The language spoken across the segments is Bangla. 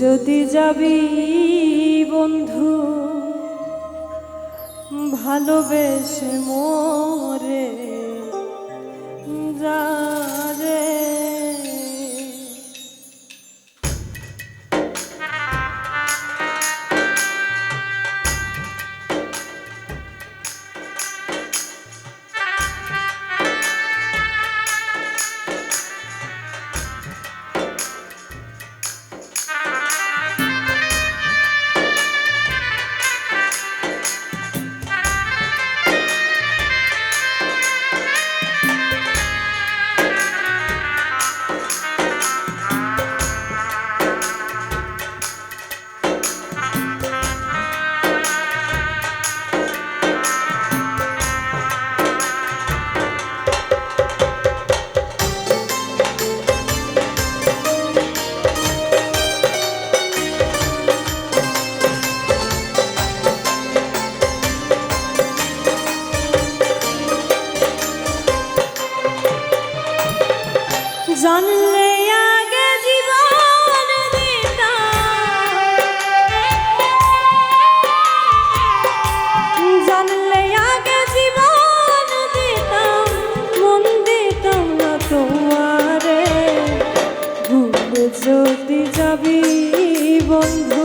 যদি যাবি বন্ধু ভালোবেসে মোরে যা। জানলে আগে জানলে আগে জীবন দিতাম, মন দিতাম যদি যাবি বন্ধু,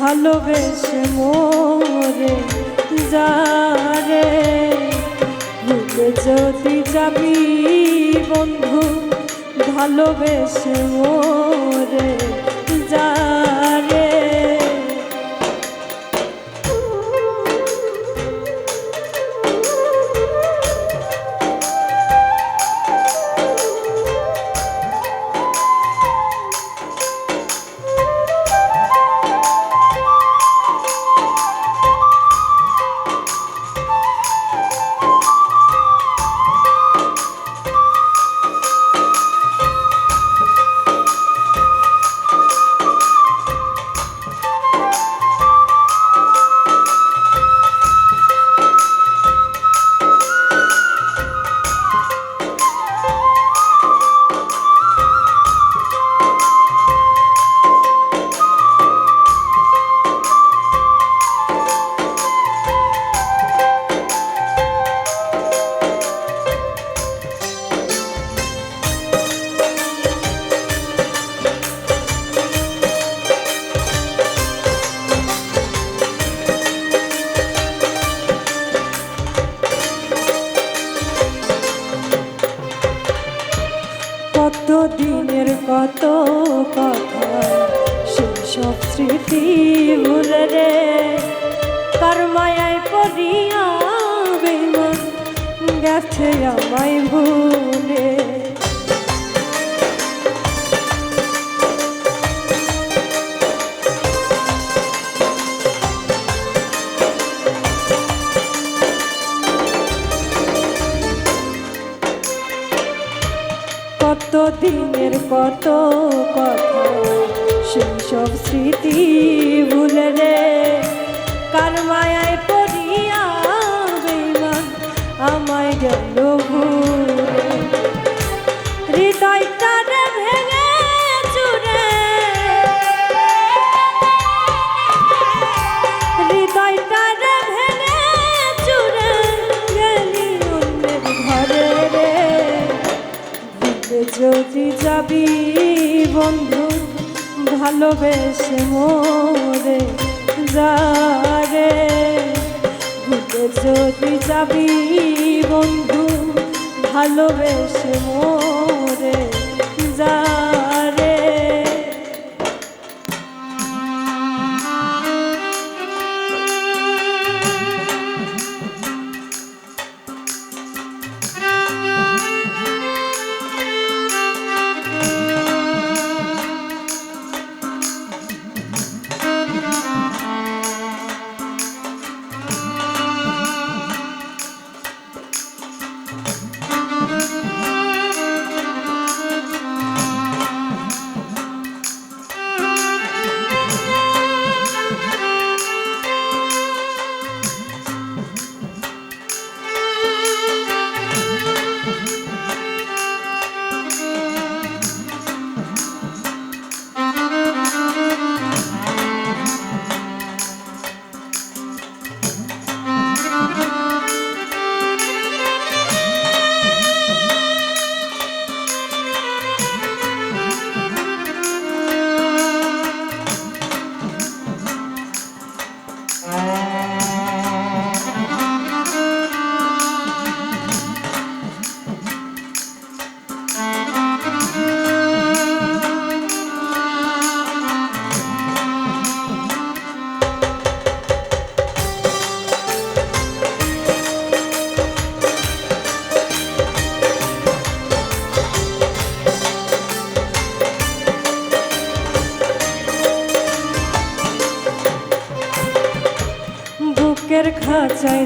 ভালোবেসে মোরে যারে। ভুলে যদি যাবি বন্ধু ভালোবেসে মোরে যারে কথা সেসব স্মৃতি ভুলে রে। কার মায়ায় পড়িয়া বেমন গেছে আমায় ভুলে। দিনের কত কথা? সেই সব স্মৃতি ভুলে রে কার মায়ায় যাবি বন্ধু ভালোবেসে মোরে যারে ভুলে যদি যাবি বন্ধু ভালোবেসে মোরে যারে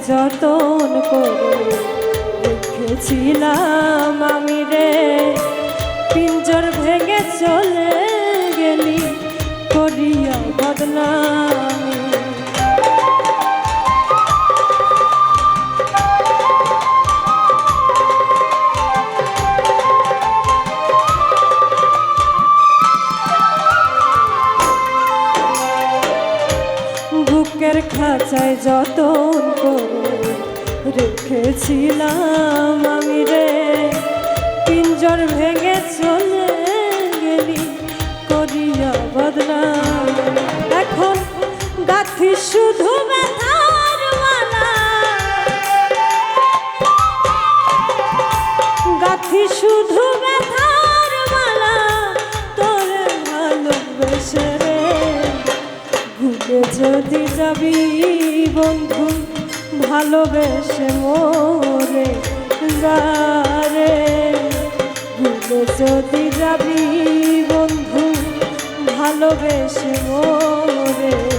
যতন করে রেখেছিলাম আমি রে। পিঞ্জর ভেঙে চলে বুকের খাঁচায় যতন করে রেখেছিলাম আমি রে। তিনজন ভেঙে চলে গেলি, করিয়া বদনাম এখন গাথি শুধু বন্ধু ভালোবেসে মোরে যারে ভুলে যদি যাবি বন্ধু ভালোবেসে মোরে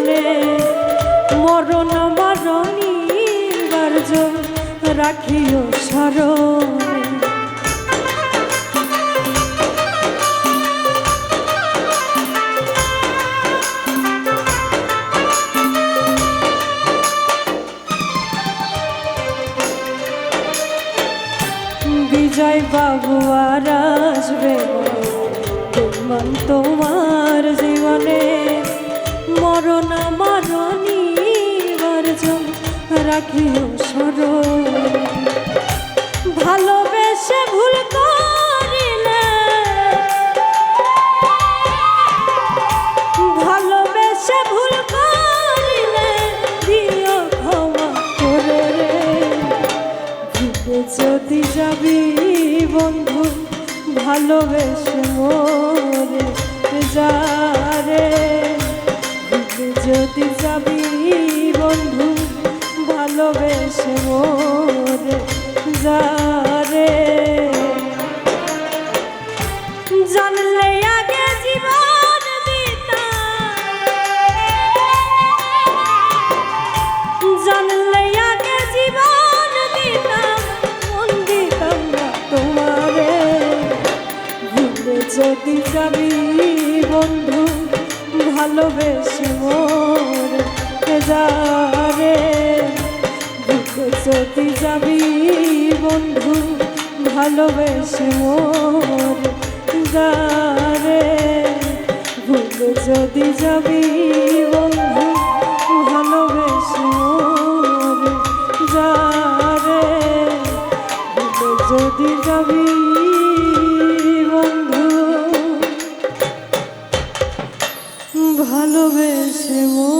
জীবনে মরণ মরণীর বার্য রাখিও স্মরণে। বিজয় বাবু আর আসবে তোমার জীবনে। মরণ মরণী বর্জন রাখিও স্মরণ ভালোবেসে ভুল করিলে, ভালোবেসে ভুল করিলে দিও ক্ষমা করে রে। যদি যাবি বন্ধু, ভালোবেসে মোরে যারে ভুলে যদি যাবি বন্ধু, ভালোবেসে মোরে যারে জানলে আগে জীবন দিতাম। জানলে আগে জীবন দিতাম, মন দিতাম না তোমারে। যদি যাবি বন্ধু ভালোবেসে মোর যারে ভুলে যদি যাবি বন্ধু, ভালোবেসে মোর যারে ভুলে যদি যাবি বন্ধু, ভালোবেসে মোর যারে ভুলে যদি যাবি ভালোবেসে মোর